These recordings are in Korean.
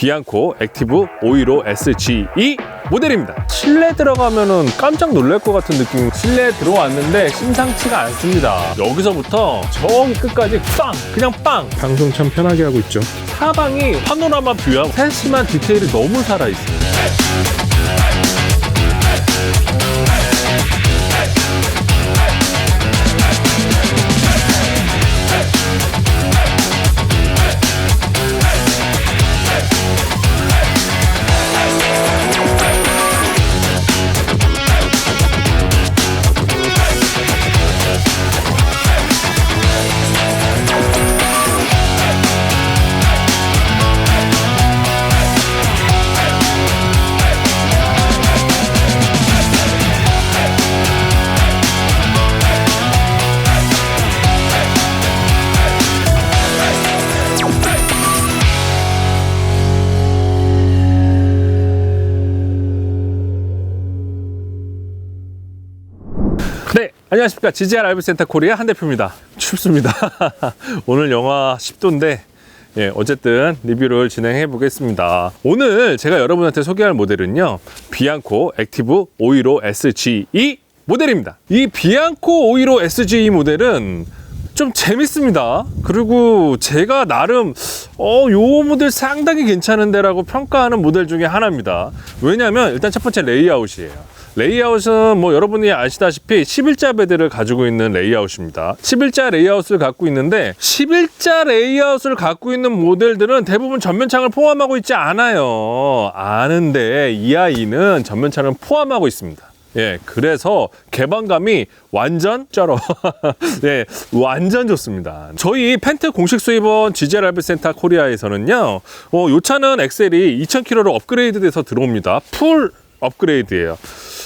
비앙코 액티브 515 SGE 모델입니다. 실내 들어가면은 깜짝 놀랄 것 같은 느낌. 실내 들어왔는데 심상치가 않습니다. 여기서부터 저기 끝까지 빵! 그냥 빵! 방송 참 편하게 하고 있죠. 사방이 파노라마 뷰하고 세심한 디테일이 너무 살아있어요. 네, 안녕하십니까. GGR 알브센터 코리아 한 대표입니다. 춥습니다. 오늘 영하 10도인데, 예, 어쨌든 리뷰를 진행해 보겠습니다. 오늘 제가 여러분한테 소개할 모델은요, 비앙코 액티브 515 SGE 모델입니다. 이 비앙코 515 SGE 모델은 좀 재밌습니다. 그리고 제가 나름 어, 요 모델 상당히 괜찮은데 라고 평가하는 모델 중에 하나입니다. 왜냐하면 일단 첫 번째 레이아웃이에요. 레이아웃은 뭐 여러분이 아시다시피 11자 베드를 가지고 있는 레이아웃입니다. 11자 레이아웃을 갖고 있는데 11자 레이아웃을 갖고 있는 모델들은 대부분 전면창을 포함하고 있지 않아요. 아는데 이 아이는 전면창을 포함하고 있습니다. 예, 그래서 개방감이 완전 쩔어. 예, 완전 좋습니다. 저희 펜트 공식 수입원 알브 센터 코리아에서는요, 어, 요 차는 엑셀이 2000km로 업그레이드 돼서 들어옵니다. 풀 업그레이드예요.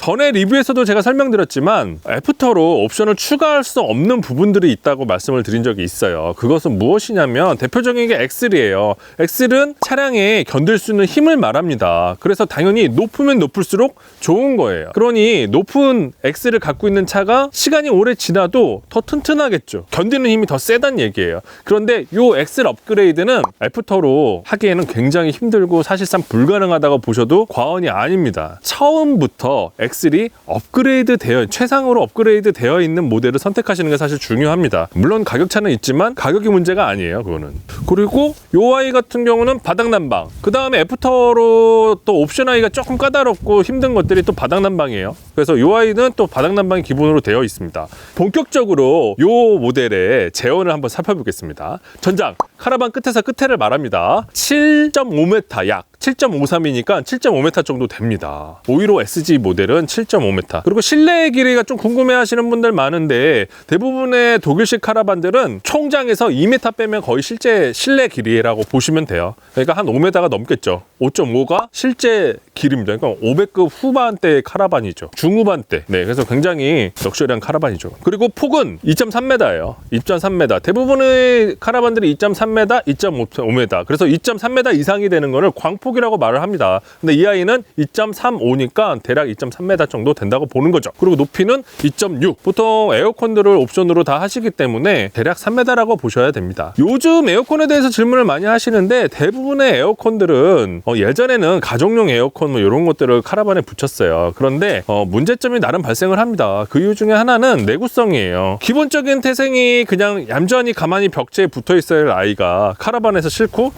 전에 리뷰에서도 제가 설명드렸지만 애프터로 옵션을 추가할 수 없는 부분들이 있다고 말씀을 드린 적이 있어요. 그것은 무엇이냐면 대표적인 게 엑셀이에요. 엑셀은 차량에 견딜 수 있는 힘을 말합니다. 그래서 당연히 높으면 높을수록 좋은 거예요. 그러니 높은 엑셀을 갖고 있는 차가 시간이 오래 지나도 더 튼튼하겠죠. 견디는 힘이 더 세단 얘기예요. 그런데 요 엑셀 업그레이드는 애프터로 하기에는 굉장히 힘들고 사실상 불가능하다고 보셔도 과언이 아닙니다. 처음부터 엑 셀이 업그레이드 되어 최상으로 업그레이드 되어 있는 모델을 선택하시는 게 사실 중요합니다. 물론 가격 차는 있지만 가격이 문제가 아니에요. 그거는. 그리고 요 아이 같은 경우는 바닥 난방. 그 다음에 애프터로 또 옵션 아이가 조금 까다롭고 힘든 것들이 또 바닥 난방이에요. 그래서 요 아이는 또 바닥 난방이 기본으로 되어 있습니다. 본격적으로 요 모델의 제원을 한번 살펴보겠습니다. 전장 카라반 끝에서 끝에를 말합니다. 7.5m 약 7.53이니까 7.5m 정도 됩니다. 515 SG 모델은 7.5m. 그리고 실내 길이가 좀 궁금해 하시는 분들 많은데 대부분의 독일식 카라반들은 총장에서 2m 빼면 거의 실제 실내 길이라고 보시면 돼요. 그러니까 한 5m가 넘겠죠. 5.5가 실제 길입니다. 그러니까 500급 후반대 카라반이죠. 중후반대. 네, 그래서 굉장히 럭셔리한 카라반이죠. 그리고 폭은 2.3m예요. 2.3m. 대부분의 카라반들이 2.3m, 2.5m. 그래서 2.3m 이상이 되는 거를 광폭이라고 말을 합니다. 근데 이 아이는 2.35니까 대략 2.3m 정도 된다고 보는 거죠. 그리고 높이는 2.6. 보통 에어컨들을 옵션으로 다 하시기 때문에 대략 3m라고 보셔야 됩니다. 요즘 에어컨에 대해서 질문을 많이 하시는데 대부분의 에어컨들은 어, 예전에는 가정용 에어컨 뭐 이런 것들을 카라반에 붙였어요. 그런데 어, 문제점이 나름 발생을 합니다. 그 이유 중에 하나는 내구성이에요. 기본적인 태생이 그냥 얌전히 가만히 벽체에 붙어 있어야 할 아이가 카라반에서 싣고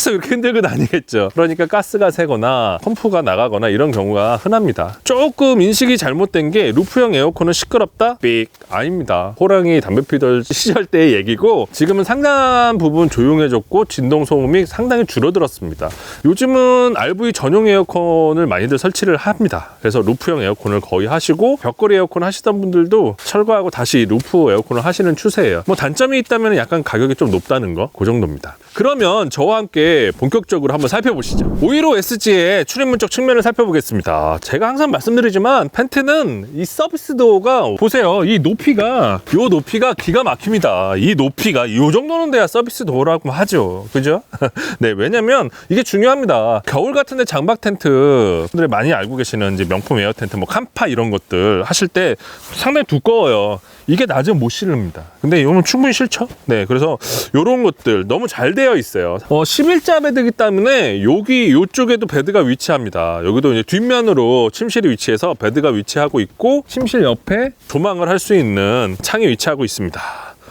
계속 이렇게 흔들고 다니겠죠. 그러니까 가스가 새거나 펌프가 나가거나 이런 경우가 흔합니다. 조금 인식이 잘못된 게 루프형 에어컨은 시끄럽다? 삑 아닙니다. 호랑이 담배 피던 시절 때의 얘기고 지금은 상당한 부분 조용해졌고 진동 소음이 상당히 줄어들었습니다. 요즘은 RV 전용 에어컨을 많이들 설치를 합니다. 그래서 루프형 에어컨을 거의 하시고 벽걸이 에어컨 하시던 분들도 철거하고 다시 루프 에어컨을 하시는 추세예요. 뭐 단점이 있다면 약간 가격이 좀 높다는 거, 그 정도입니다. 그러면 저와 함께 본격적으로 한번 살펴보시죠. 515 SG의 출입문적 측면을 살펴보겠습니다. 제가 항상 말씀드리지만 펜트는 이 서비스 도어가 보세요. 이 높이가 요 높이가 기가 막힙니다. 이 높이가 요 정도는 돼야 서비스 도어라고 하죠. 그죠? 네, 왜냐면 이게 중요합니다. 겨울 같은데 장박 텐트 분들이 많이 알고 계시는 이제 명품 에어 텐트 뭐 칸파 이런 것들 하실 때 상당히 두꺼워요. 이게 낮으면 못 실릅니다. 근데 이거는 충분히 실죠? 네, 그래서 이런 것들 너무 잘 되어 있어요. 어, 11자 베드기 때문에 여기 여기 이쪽에도 베드가 위치합니다. 여기도 이제 뒷면으로 침실이 위치해서 베드가 위치하고 있고 침실 옆에 조망을 할 수 있는 창이 위치하고 있습니다.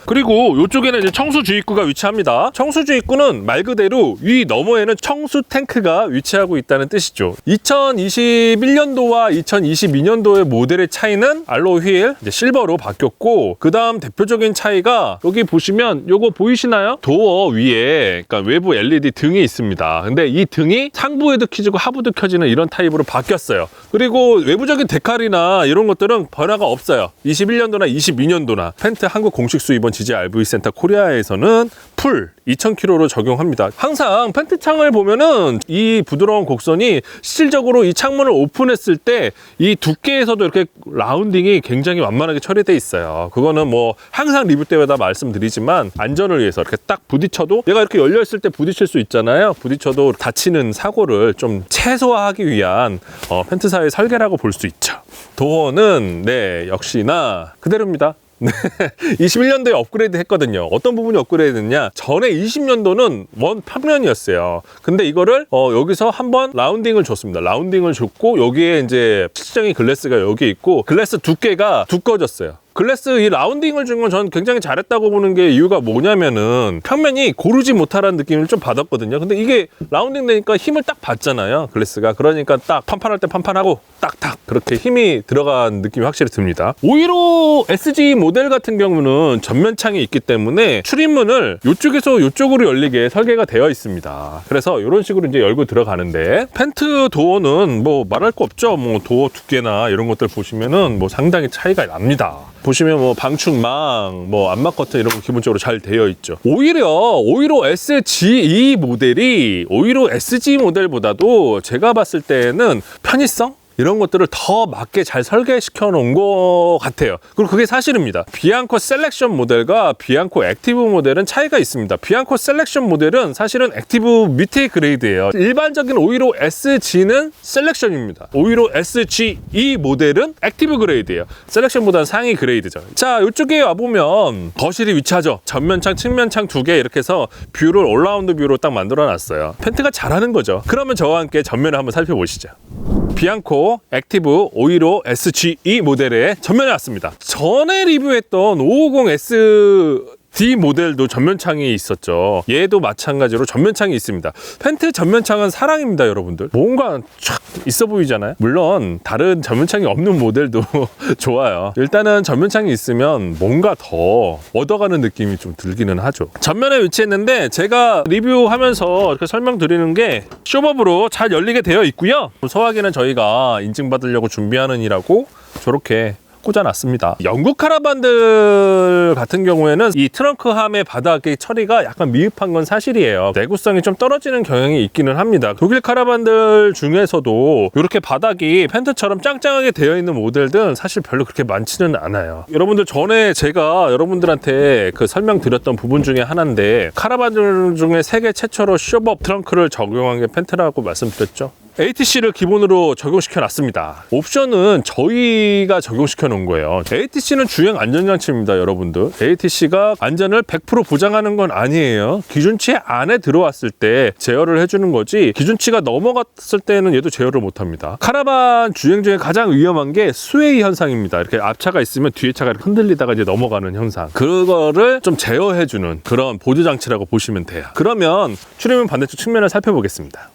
그리고 이쪽에는 이제 청수 주입구가 위치합니다. 청수 주입구는 말 그대로 위 너머에는 청수 탱크가 위치하고 있다는 뜻이죠. 2021년도와 2022년도의 모델의 차이는 알로이 휠 실버로 바뀌었고 그 다음 대표적인 차이가 여기 보시면 요거 보이시나요? 도어 위에 그러니까 외부 LED 등이 있습니다. 근데 이 등이 상부에도 켜지고 하부도 켜지는 이런 타입으로 바뀌었어요. 그리고 외부적인 데칼이나 이런 것들은 변화가 없어요. 21년도나 22년도나 펜트 한국 공식 수입원 지지 RV 센터 코리아에서는 풀 2,000km로 적용합니다. 항상 펜트 창을 보면은 이 부드러운 곡선이 실질적으로 이 창문을 오픈했을 때 이 두께에서도 이렇게 라운딩이 굉장히 완만하게 처리돼 있어요. 그거는 뭐 항상 리뷰 때마다 말씀드리지만 안전을 위해서 이렇게 딱 부딪혀도 얘가 이렇게 열려 있을 때 부딪힐 수 있잖아요. 부딪혀도 다치는 사고를 좀 최소화하기 위한 어, 펜트사의 설계라고 볼 수 있죠. 도어는 네 역시나 그대로입니다. 네, 21년도에 업그레이드 했거든요. 어떤 부분이 업그레이드 됐냐? 전에 20년도는 원 평면이었어요. 근데 이거를 어, 여기서 한번 라운딩을 줬습니다. 라운딩을 줬고 여기에 이제 실장의 글래스가 여기 있고 글래스 두께가 두꺼워졌어요. 글래스 이 라운딩을 준 건 저는 굉장히 잘했다고 보는 게 이유가 뭐냐면은 평면이 고르지 못하라는 느낌을 좀 받았거든요. 근데 이게 라운딩 되니까 힘을 딱 받잖아요. 글래스가. 그러니까 딱 판판할 때 판판하고 딱딱 그렇게 힘이 들어간 느낌이 확실히 듭니다. 515 SG 모델 같은 경우는 전면창이 있기 때문에 출입문을 이쪽에서 이쪽으로 열리게 설계가 되어 있습니다. 그래서 이런 식으로 이제 열고 들어가는데 펜트 도어는 뭐 말할 거 없죠. 뭐 도어 두께나 이런 것들 보시면은 뭐 상당히 차이가 납니다. 보시면 뭐 방충망, 뭐 안막 커튼 이런 거 기본적으로 잘 되어 있죠. 오히려 515 SGE 모델이 515 SG 모델보다도 제가 봤을 때는 편의성 이런 것들을 더 맞게 잘 설계시켜 놓은 것 같아요. 그리고 그게 사실입니다. 비앙코 셀렉션 모델과 비앙코 액티브 모델은 차이가 있습니다. 비앙코 셀렉션 모델은 사실은 액티브 밑에 그레이드예요. 일반적인 515 SG는 셀렉션입니다. 515 SGE 모델은 액티브 그레이드예요. 셀렉션보다는 상위 그레이드죠. 자, 이쪽에 와보면 거실이 위치하죠. 전면창, 측면창 두 개 이렇게 해서 뷰를 올라운드 뷰로 딱 만들어 놨어요. 펜트가 잘하는 거죠. 그러면 저와 함께 전면을 한번 살펴보시죠. 비앙코 액티브 515 SGE 모델의 전면에 왔습니다. 전에 리뷰했던 550S D 모델도 전면창이 있었죠. 얘도 마찬가지로 전면창이 있습니다. 펜트 전면창은 사랑입니다, 여러분들. 뭔가 촥 있어 보이잖아요. 물론 다른 전면창이 없는 모델도 좋아요. 일단은 전면창이 있으면 뭔가 더 얻어가는 느낌이 좀 들기는 하죠. 전면에 위치했는데 제가 리뷰하면서 이렇게 설명드리는 게 쇼업으로 잘 열리게 되어 있고요. 소화기는 저희가 인증받으려고 준비하는 이라고 저렇게 꽂아놨습니다. 영국 카라반들 같은 경우에는 이 트렁크 함의 바닥의 처리가 약간 미흡한 건 사실이에요. 내구성이 좀 떨어지는 경향이 있기는 합니다. 독일 카라반들 중에서도 이렇게 바닥이 펜트처럼 짱짱하게 되어 있는 모델들은 사실 별로 그렇게 많지는 않아요. 여러분들 전에 제가 여러분들한테 그 설명드렸던 부분 중에 하나인데 카라반들 중에 세계 최초로 쇼법 트렁크를 적용한 게 펜트라고 말씀드렸죠. ATC를 기본으로 적용시켜 놨습니다. 옵션은 저희가 적용시켜 놓은 거예요. ATC는 주행 안전장치입니다, 여러분들. ATC가 안전을 100% 보장하는 건 아니에요. 기준치 안에 들어왔을 때 제어를 해주는 거지, 기준치가 넘어갔을 때는 얘도 제어를 못 합니다. 카라반 주행 중에 가장 위험한 게 스웨이 현상입니다. 이렇게 앞차가 있으면 뒤에 차가 흔들리다가 이제 넘어가는 현상. 그거를 좀 제어해주는 그런 보조장치라고 보시면 돼요. 그러면 출입문 반대쪽 측면을 살펴보겠습니다.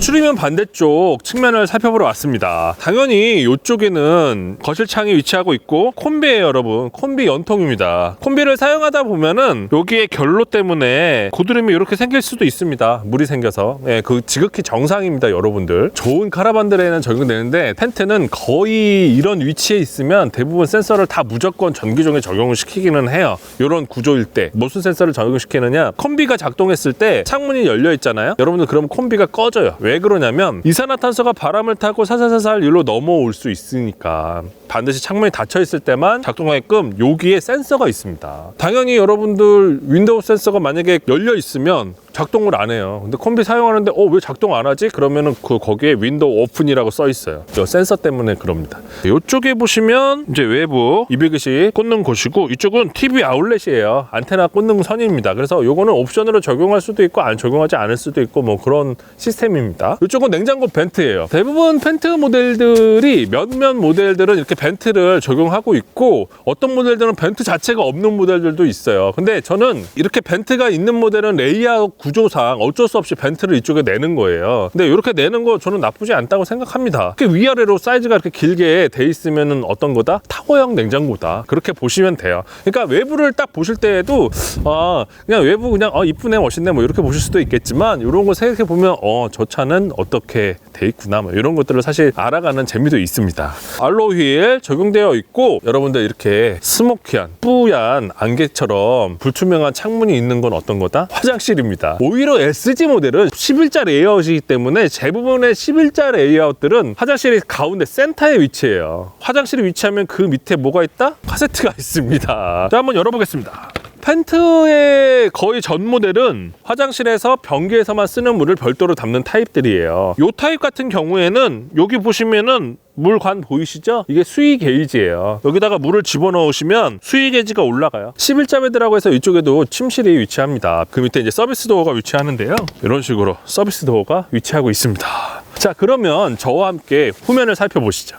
출입문 반대쪽 측면을 살펴보러 왔습니다. 당연히 이쪽에는 거실 창이 위치하고 있고 콤비예요, 여러분. 콤비 연통입니다. 콤비를 사용하다 보면은 여기에 결로 때문에 고드름이 이렇게 생길 수도 있습니다. 물이 생겨서. 예, 그 지극히 정상입니다, 여러분들. 좋은 카라반들에는 적용되는데 펜트는 거의 이런 위치에 있으면 대부분 센서를 다 무조건 전기종에 적용을 시키기는 해요. 이런 구조일 때 무슨 센서를 적용시키느냐? 콤비가 작동했을 때 창문이 열려 있잖아요. 여러분들 그럼 콤비가 꺼 져요. 왜 그러냐면 이산화탄소가 바람을 타고 살살살살 일로 넘어올 수 있으니까 반드시 창문이 닫혀 있을 때만 작동하게끔 여기에 센서가 있습니다. 당연히 여러분들 윈도우 센서가 만약에 열려 있으면 작동을 안 해요. 근데 콤비 사용하는데 어 왜 작동 안 하지? 그러면은 그 거기에 윈도우 오픈이라고 써 있어요. 저 센서 때문에 그럽니다. 이쪽에 보시면 이제 외부 200이 꽂는 곳이고 이쪽은 TV 아울렛이에요. 안테나 꽂는 선입니다. 그래서 요거는 옵션으로 적용할 수도 있고 안 적용하지 않을 수도 있고 뭐 그런 시스템입니다. 이쪽은 냉장고 벤트예요. 대부분 펜트 모델들이 몇몇 모델들은 이렇게 벤트를 적용하고 있고 어떤 모델들은 벤트 자체가 없는 모델들도 있어요. 근데 저는 이렇게 벤트가 있는 모델은 레이아웃 구조상 어쩔 수 없이 벤트를 이쪽에 내는 거예요. 근데 이렇게 내는 거 저는 나쁘지 않다고 생각합니다. 위아래로 사이즈가 이렇게 길게 돼 있으면은 어떤 거다? 타워형 냉장고다. 그렇게 보시면 돼요. 그러니까 외부를 딱 보실 때에도 아 그냥 외부 그냥 어 이쁘네 멋있네 뭐 이렇게 보실 수도 있겠지만 이런 거 생각해 보면 어 저 차는 어떻게 돼 있구나 뭐 이런 것들을 사실 알아가는 재미도 있습니다. 알로 휠 적용되어 있고 여러분들 이렇게 스모키한 뿌얀 안개처럼 불투명한 창문이 있는 건 어떤 거다? 화장실입니다. 오히려 SG 모델은 11자 레이아웃이기 때문에 대부분의 11자 레이아웃들은 화장실이 가운데 센터에 위치해요. 화장실이 위치하면 그 밑에 뭐가 있다? 카세트가 있습니다. 자 한번 열어보겠습니다. 펜트의 거의 전 모델은 화장실에서 변기에서만 쓰는 물을 별도로 담는 타입들이에요. 요 타입 같은 경우에는 여기 보시면은 물관 보이시죠? 이게 수위 게이지예요. 여기다가 물을 집어넣으시면 수위 게이지가 올라가요. 11자 베드라고 해서 이쪽에도 침실이 위치합니다. 그 밑에 이제 서비스 도어가 위치하는데요. 이런 식으로 서비스 도어가 위치하고 있습니다. 자, 그러면 저와 함께 후면을 살펴보시죠.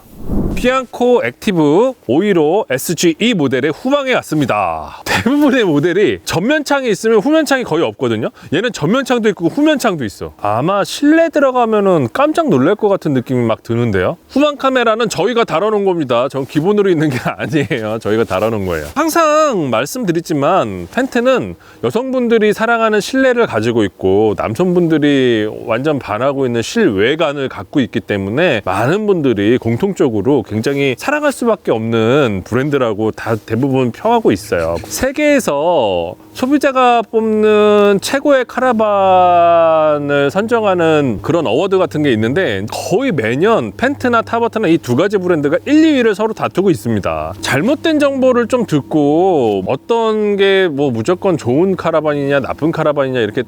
피안코 액티브 515 SGE 모델의 후방에 왔습니다. 대부분의 모델이 전면창이 있으면 후면창이 거의 없거든요. 얘는 전면창도 있고 후면창도 있어. 아마 실내 들어가면은 깜짝 놀랄 것 같은 느낌이 막 드는데요. 후방 카메라는 저희가 달아놓은 겁니다. 전 기본으로 있는 게 아니에요. 저희가 달아놓은 거예요. 항상 말씀드리지만 펜트는 여성분들이 사랑하는 실내를 가지고 있고 남성분들이 완전 반하고 있는 실외관을 갖고 있기 때문에 많은 분들이 공통적으로 굉장히 사랑할 수밖에 없는 브랜드라고 다 대부분 평하고 있어요. 세계에서 소비자가 뽑는 최고의 카라반을 선정하는 그런 어워드 같은 게 있는데 거의 매년 펜트나 타버트나 이 두 가지 브랜드가 1, 2위를 서로 다투고 있습니다. 잘못된 정보를 좀 듣고 어떤 게 뭐 무조건 좋은 카라반이냐 나쁜 카라반이냐 이렇게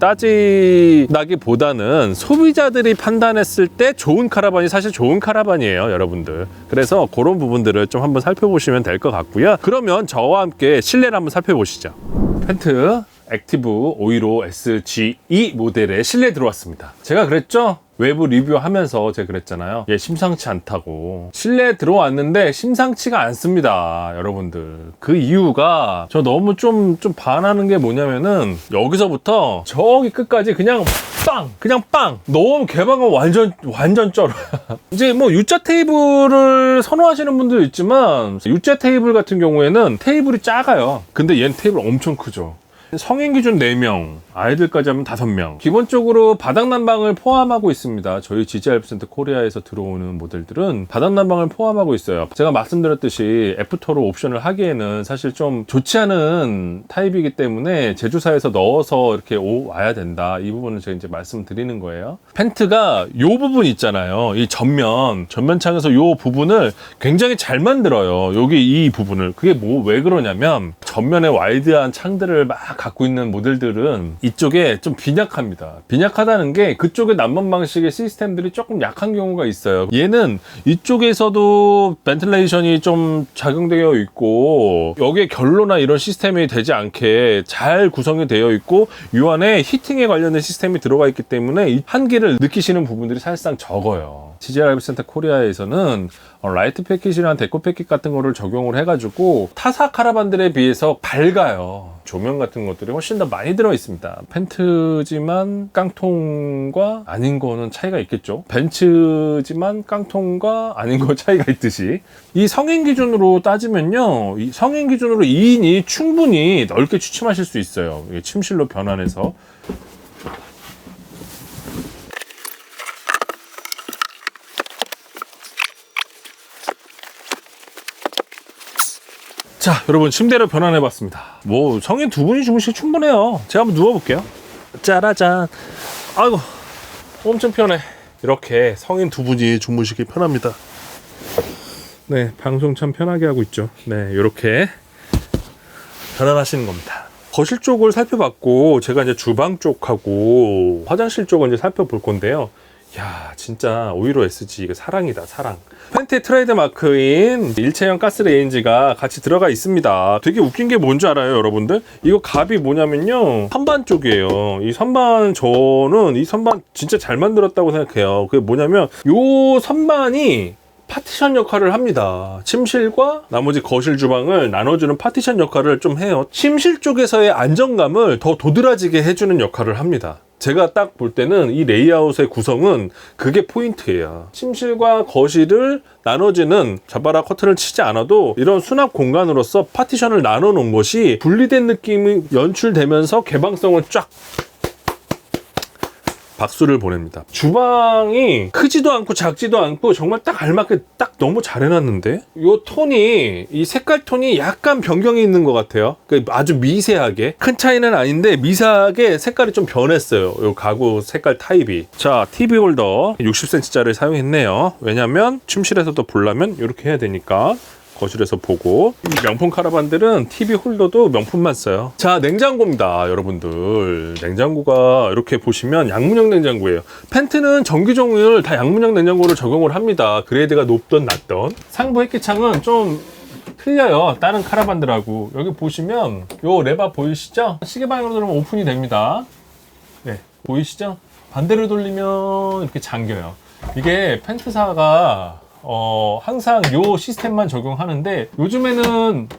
따지다기보다는 소비자들이 판단했을 때 좋은 카라반이 사실 좋은 카라반이에요, 여러분들. 그래서 그런 부분들을 좀 한번 살펴보시면 될 것 같고요. 그러면 저와 함께 실내를 한번 살펴보시죠. 펜트 액티브 515 SGE 모델의 실내 들어왔습니다. 제가 그랬죠? 외부 리뷰하면서 제가 그랬잖아요. 얘 심상치 않다고. 실내에 들어왔는데 심상치가 않습니다. 여러분들. 그 이유가 저 너무 좀, 좀 반하는 게 뭐냐면은 여기서부터 저기 끝까지 그냥 빵! 그냥 빵! 너무 개방은 완전, 완전 쩔어요. 이제 뭐 U자 테이블을 선호하시는 분도 있지만 U자 테이블 같은 경우에는 테이블이 작아요. 근데 얘는 테이블 엄청 크죠. 성인 기준 4명, 아이들까지 하면 5명. 기본적으로 바닥 난방을 포함하고 있습니다. 저희 GGR 센터 코리아에서 들어오는 모델들은 바닥 난방을 포함하고 있어요. 제가 말씀드렸듯이 애프터로 옵션을 하기에는 사실 좀 좋지 않은 타입이기 때문에 제조사에서 넣어서 이렇게 오, 와야 된다. 이 부분을 제가 이제 말씀드리는 거예요. 펜트가 요 부분 있잖아요. 이 전면, 전면창에서 요 부분을 굉장히 잘 만들어요. 여기 이 부분을. 그게 뭐 왜 그러냐면 전면에 와이드한 창들을 막 갖고 있는 모델들은 이쪽에 좀 빈약합니다. 빈약하다는 게 그쪽의 난방 방식의 시스템들이 조금 약한 경우가 있어요. 얘는 이쪽에서도 벤틀레이션이 좀 작용되어 있고 여기에 결로나 이런 시스템이 되지 않게 잘 구성이 되어 있고 이 안에 히팅에 관련된 시스템이 들어가 있기 때문에 이 한계를 느끼시는 부분들이 사실상 적어요. CGR 센터 코리아에서는 어, 라이트 패킷이나 데코 패킷 같은 거를 적용을 해가지고 타사 카라반들에 비해서 밝아요. 조명 같은 것들이 훨씬 더 많이 들어 있습니다. 펜트지만 깡통과 아닌 거는 차이가 있겠죠. 벤츠지만 깡통과 아닌 거 차이가 있듯이 이 성인 기준으로 따지면요. 이 성인 기준으로 2인이 충분히 넓게 취침하실 수 있어요. 침실로 변환해서 자, 여러분 침대로 변환해 봤습니다. 뭐 성인 두 분이 주무시기 충분해요. 제가 한번 누워 볼게요. 짜라잔. 아이고. 엄청 편해. 이렇게 성인 두 분이 주무시기 편합니다. 네, 방송 참 편하게 하고 있죠. 네, 이렇게 변환하시는 겁니다. 거실 쪽을 살펴봤고 제가 이제 주방 쪽하고 화장실 쪽을 이제 살펴볼 건데요. 야 진짜 오히려 SG 사랑이다 사랑 펜트의 트레이드 마크인 일체형 가스레인지가 같이 들어가 있습니다 되게 웃긴 게 뭔지 알아요 여러분들 이거 값이 뭐냐면요 선반 쪽이에요 이 선반 저는 이 선반 진짜 잘 만들었다고 생각해요 그게 뭐냐면 요 선반이 파티션 역할을 합니다. 침실과 나머지 거실 주방을 나눠주는 파티션 역할을 좀 해요. 침실 쪽에서의 안정감을 더 도드라지게 해주는 역할을 합니다. 제가 딱 볼 때는 이 레이아웃의 구성은 그게 포인트예요. 침실과 거실을 나눠지는 자바라 커튼을 치지 않아도 이런 수납 공간으로서 파티션을 나눠 놓은 것이 분리된 느낌이 연출되면서 개방성을 쫙 박수를 보냅니다. 주방이 크지도 않고 작지도 않고 정말 딱 알맞게 딱 너무 잘 해놨는데 요 톤이 이 색깔 톤이 약간 변경이 있는 것 같아요. 그 아주 미세하게 큰 차이는 아닌데 미세하게 색깔이 좀 변했어요. 요 가구 색깔 타입이. 자 TV 홀더 60cm짜리 사용했네요. 왜냐면 침실에서도 보려면 이렇게 해야 되니까. 거실에서 보고 이 명품 카라반들은 TV 홀더도 명품만 써요. 자 냉장고입니다 여러분들. 냉장고가 이렇게 보시면 양문형 냉장고예요. 펜트는 전기종을 다 양문형 냉장고를 적용을 합니다. 그레이드가 높던 낮던. 상부 햇기창은 좀 틀려요 다른 카라반들하고. 여기 보시면 요 레바 보이시죠? 시계 방향으로 들으면 오픈이 됩니다. 네 보이시죠? 반대로 돌리면 이렇게 잠겨요. 이게 펜트사가 어, 항상 요 시스템만 적용하는데 요즘에는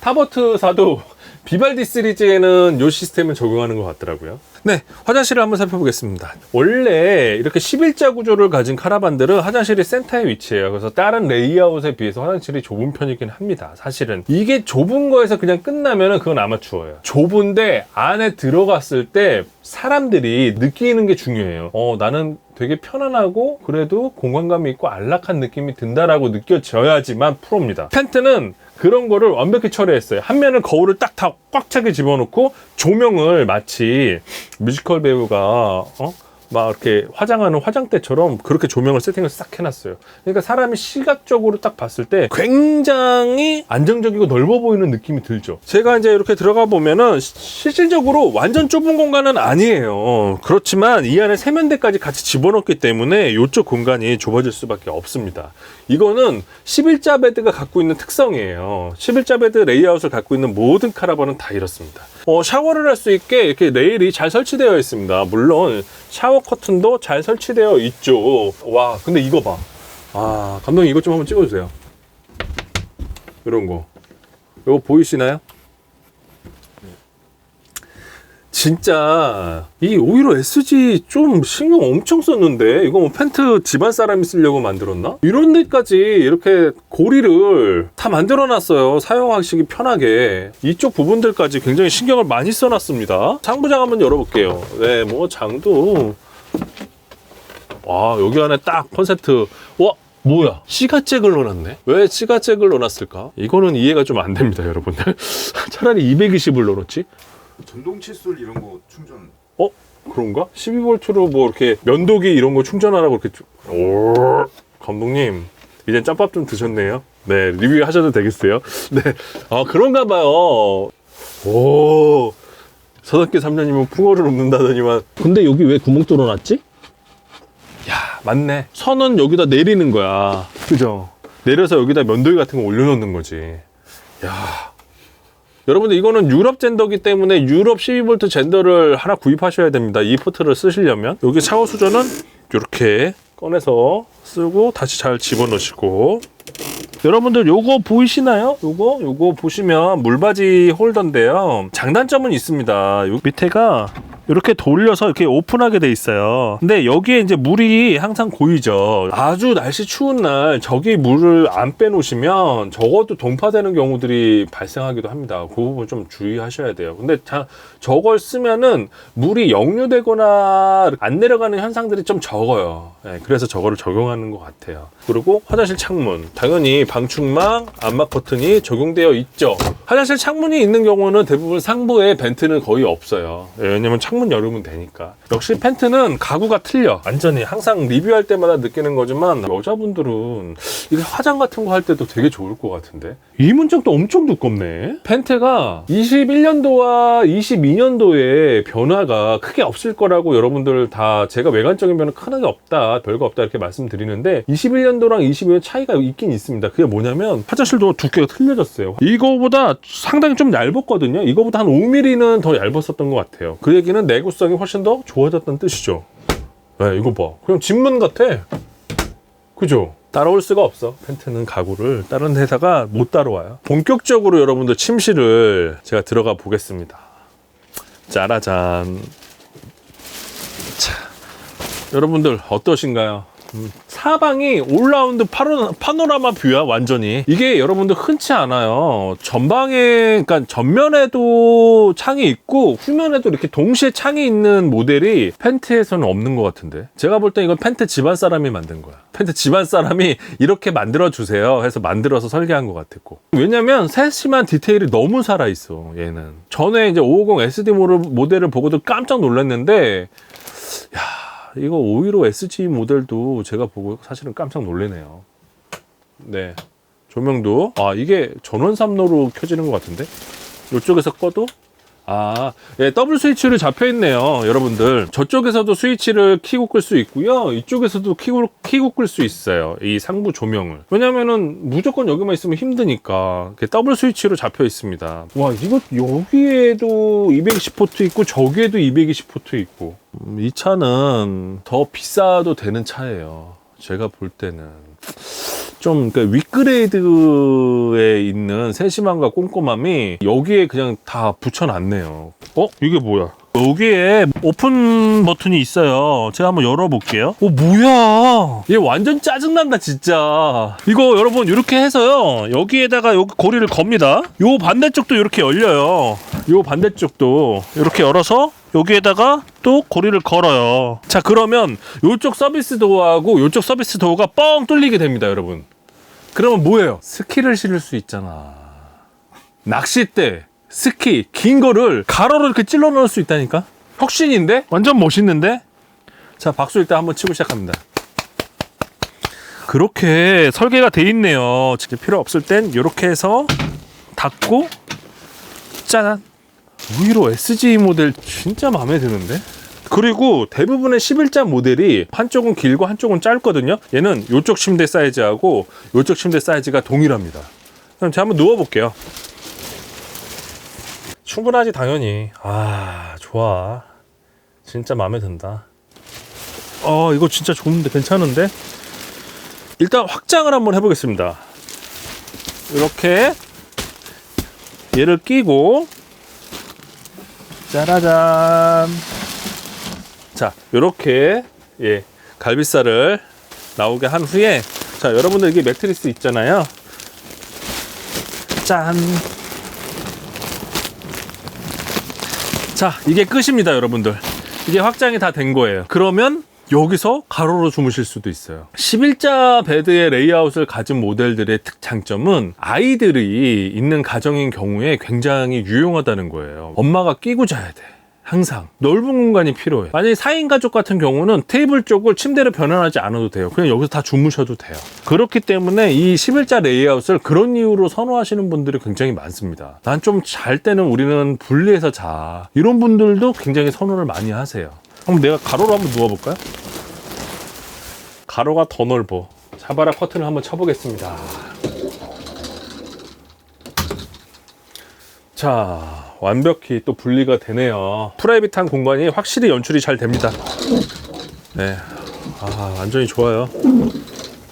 타버트사도 비발디 시리즈에는 요 시스템을 적용하는 것 같더라고요. 네, 화장실을 한번 살펴보겠습니다. 원래 이렇게 11자 구조를 가진 카라반들은 화장실이 센터에 위치해요. 그래서 다른 레이아웃에 비해서 화장실이 좁은 편이긴 합니다. 사실은 이게 좁은 거에서 그냥 끝나면은 그건 아마추어예요. 좁은데 안에 들어갔을 때 사람들이 느끼는 게 중요해요. 어, 나는 되게 편안하고 그래도 공간감이 있고 안락한 느낌이 든다라고 느껴져야지만 프로입니다. 펜트는 그런 거를 완벽히 처리했어요. 한 면을 거울을 딱 다 꽉 차게 집어넣고 조명을 마치 뮤지컬 배우가 어? 막 이렇게 화장하는 화장대처럼 그렇게 조명을 세팅을 싹 해놨어요. 그러니까 사람이 시각적으로 딱 봤을 때 굉장히 안정적이고 넓어 보이는 느낌이 들죠. 제가 이제 이렇게 들어가 보면은 시- 실질적으로 완전 좁은 공간은 아니에요. 그렇지만 이 안에 세면대까지 같이 집어넣기 때문에 이쪽 공간이 좁아질 수밖에 없습니다. 이거는 11자 베드가 갖고 있는 특성이에요. 11자 베드 레이아웃을 갖고 있는 모든 카라반은 다 이렇습니다. 어, 샤워를 할 수 있게 이렇게 레일이 잘 설치되어 있습니다. 물론 샤워 커튼도 잘 설치되어 있죠. 와, 근데 이거 봐. 아, 감독님 이것 좀 한번 찍어주세요. 이런 거. 이거 보이시나요? 진짜 이 오히려 SG 좀 신경 엄청 썼는데 이거 뭐 펜트 집안 사람이 쓰려고 만들었나? 이런 데까지 이렇게 고리를 다 만들어 놨어요 사용하시기 편하게. 이쪽 부분들까지 굉장히 신경을 많이 써 놨습니다. 상부장 한번 열어볼게요. 네 뭐 장도. 와 여기 안에 딱 컨셉트. 와 뭐야? 시가잭을 넣어놨네. 왜 시가잭을 넣어놨을까? 이거는 이해가 좀 안 됩니다 여러분들. 차라리 220을 넣어놓지 전동 칫솔 이런 거 충전 어? 그런가? 12V로 뭐 이렇게 면도기 이런 거 충전하라고 이렇게 쭉- 오, 감독님 이제 짬밥 좀 드셨네요. 네 리뷰 하셔도 되겠어요. 네, 아 그런가 봐요. 오, 서덕기 3년이면 풍어를 읊는다더니만. 근데 여기 왜 구멍 뚫어놨지? 야, 맞네. 선은 여기다 내리는 거야. 그죠? 내려서 여기다 면도기 같은 거 올려놓는 거지. 야, 여러분들 이거는 유럽 젠더기 때문에 유럽 12V 젠더를 하나 구입하셔야 됩니다. 이 포트를 쓰시려면 여기 샤워 수저는 이렇게 꺼내서 쓰고 다시 잘 집어넣으시고 여러분들 요거 보이시나요? 요거 요거 보시면 물바지 홀더인데요. 장단점은 있습니다. 요 밑에가 이렇게 돌려서 이렇게 오픈하게 돼 있어요. 근데 여기에 이제 물이 항상 고이죠. 아주 날씨 추운 날 저기 물을 안 빼놓으시면 적어도 동파되는 경우들이 발생하기도 합니다. 그 부분 좀 주의하셔야 돼요. 근데 자, 저걸 쓰면은 물이 역류되거나 안 내려가는 현상들이 좀 적어요. 네, 그래서 저거를 적용하는 것 같아요. 그리고 화장실 창문. 당연히 방충망, 안막 커튼이 적용되어 있죠. 화장실 창문이 있는 경우는 대부분 상부에 벤트는 거의 없어요. 예, 왜냐면 창문 창문 열으면 되니까. 역시 펜트는 가구가 틀려. 완전히 항상 리뷰할 때마다 느끼는 거지만 여자분들은 이게 화장 같은 거 할 때도 되게 좋을 것 같은데. 이 문짝도 엄청 두껍네. 펜트가 21년도와 22년도에 변화가 크게 없을 거라고 여러분들 다 제가 외관적인 변화 크게 없다, 별거 없다 이렇게 말씀드리는데 21년도랑 22년 차이가 있긴 있습니다. 그게 뭐냐면 화장실도 두께가 틀려졌어요. 이거보다 상당히 좀 얇았거든요. 이거보다 한 5mm는 더 얇았었던 것 같아요. 그 얘기는 내구성이 훨씬 더 좋아졌다는 뜻이죠. 네, 이거 봐. 그냥 집문 같아. 그죠? 따라올 수가 없어. 펜트는 가구를 다른 회사가 못 따라와요. 본격적으로 여러분들 침실을 제가 들어가 보겠습니다. 짜라잔. 자, 여러분들 어떠신가요? 음, 사방이 올라운드 파노, 파노라마 뷰야 완전히. 이게 여러분들 흔치 않아요. 전방에 그러니까 전면에도 창이 있고 후면에도 이렇게 동시에 창이 있는 모델이 펜트에서는 없는 것 같은데. 제가 볼 때 이건 펜트 집안 사람이 만든 거야. 펜트 집안 사람이 이렇게 만들어 주세요 해서 만들어서 설계한 것 같았고. 왜냐면 세심한 디테일이 너무 살아있어 얘는. 전에 이제 550 SD 모델을 보고도 깜짝 놀랐는데 이거 515 SG 모델도 제가 보고 사실은 깜짝 놀래네요. 네. 조명도, 아, 이게 전원 3로로 켜지는 것 같은데? 이쪽에서 꺼도? 아, 예, 더블 스위치로 잡혀 있네요, 여러분들. 저쪽에서도 스위치를 키고 끌 수 있고요. 이쪽에서도 키고, 키고 끌 수 있어요. 이 상부 조명을. 왜냐면은 무조건 여기만 있으면 힘드니까. 더블 스위치로 잡혀 있습니다. 와, 이거 여기에도 220포트 있고, 저기에도 220포트 있고. 음, 이 차는 더 비싸도 되는 차예요. 제가 볼 때는. 좀, 그 윗그레이드에 있는 세심함과 꼼꼼함이 여기에 그냥 다 붙여놨네요. 어? 이게 뭐야? 여기에 오픈 버튼이 있어요. 제가 한번 열어볼게요. 어, 뭐야? 얘 완전 짜증난다, 진짜. 이거 여러분, 이렇게 해서요. 여기에다가 여기 고리를 겁니다. 요 반대쪽도 이렇게 열려요. 요 반대쪽도 이렇게 열어서 여기에다가 또 고리를 걸어요. 자, 그러면 요쪽 서비스 도어하고 요쪽 서비스 도어가 뻥 뚫리게 됩니다, 여러분. 그러면 뭐예요? 스키를 실을 수 있잖아. 낚싯대, 스키, 긴 거를 가로로 이렇게 찔러 넣을 수 있다니까? 혁신인데? 완전 멋있는데? 자, 박수 일단 한번 치고 시작합니다. 그렇게 설계가 돼 있네요. 지금 필요 없을 땐 이렇게 해서 닫고 짜잔. 우이로 SG 모델 진짜 마음에 드는데? 그리고 대부분의 11자 모델이 한쪽은 길고 한쪽은 짧거든요. 얘는 이쪽 침대 사이즈하고 이쪽 침대 사이즈가 동일합니다. 그럼 제가 한번 누워볼게요. 충분하지 당연히. 아 좋아. 진짜 마음에 든다. 어 이거 진짜 좋은데 괜찮은데? 일단 확장을 한번 해보겠습니다. 이렇게 얘를 끼고 짜라잔. 자, 요렇게 예, 갈비살을 나오게 한 후에 자, 여러분들 이게 매트리스 있잖아요. 짠. 자, 이게 끝입니다, 여러분들. 이게 확장이 다 된 거예요. 그러면 여기서 가로로 주무실 수도 있어요. 11자 베드의 레이아웃을 가진 모델들의 특 장점은 아이들이 있는 가정인 경우에 굉장히 유용하다는 거예요. 엄마가 끼고 자야 돼. 항상 넓은 공간이 필요해. 만약에 4인 가족 같은 경우는 테이블 쪽을 침대로 변환하지 않아도 돼요. 그냥 여기서 다 주무셔도 돼요. 그렇기 때문에 이 11자 레이아웃을 그런 이유로 선호하시는 분들이 굉장히 많습니다. 난 좀 잘 때는 우리는 분리해서 자. 이런 분들도 굉장히 선호를 많이 하세요. 그럼 내가 가로로 한번 누워볼까요? 가로가 더 넓어. 자바라 커튼을 한번 쳐보겠습니다. 자, 완벽히 또 분리가 되네요. 프라이빗한 공간이 확실히 연출이 잘 됩니다. 네. 아, 완전히 좋아요.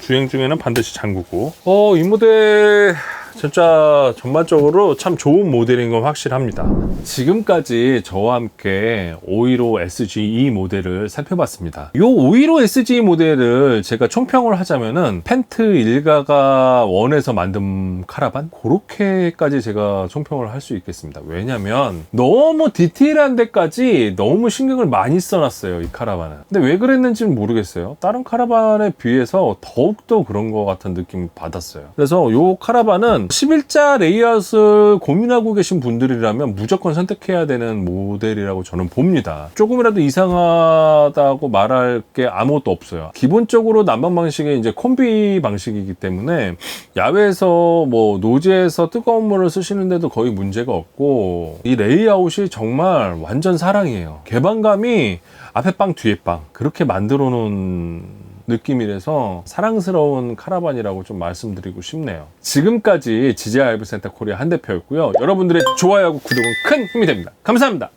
주행 중에는 반드시 잠그고. 어, 이 모델 진짜 전반적으로 참 좋은 모델인 건 확실합니다. 지금까지 저와 함께 515 SGE 모델을 살펴봤습니다. 이 515 SGE 모델을 제가 총평을 하자면은 펜트 일가가 원에서 만든 카라반 그렇게까지 제가 총평을 할 수 있겠습니다. 왜냐면 너무 디테일한 데까지 너무 신경을 많이 써놨어요 이 카라반은. 근데 왜 그랬는지는 모르겠어요. 다른 카라반에 비해서 더욱더 그런 것 같은 느낌 받았어요. 그래서 이 카라반은 저는 11자 레이아웃을 고민하고 계신 분들이라면 무조건 선택해야 되는 모델이라고 저는 봅니다. 조금이라도 이상하다고 말할 게 아무것도 없어요. 기본적으로 난방 방식이 이제 콤비 방식이기 때문에 야외에서 뭐 노지에서 뜨거운 물을 쓰시는데도 거의 문제가 없고 이 레이아웃이 정말 완전 사랑이에요. 개방감이 앞에 빵 뒤에 빵 그렇게 만들어 놓은 느낌이라서 사랑스러운 카라반이라고 좀 말씀드리고 싶네요. 지금까지 지지아 알브 센터 코리아 한 대표였고요. 여러분들의 좋아요하고 구독은 큰 힘이 됩니다. 감사합니다.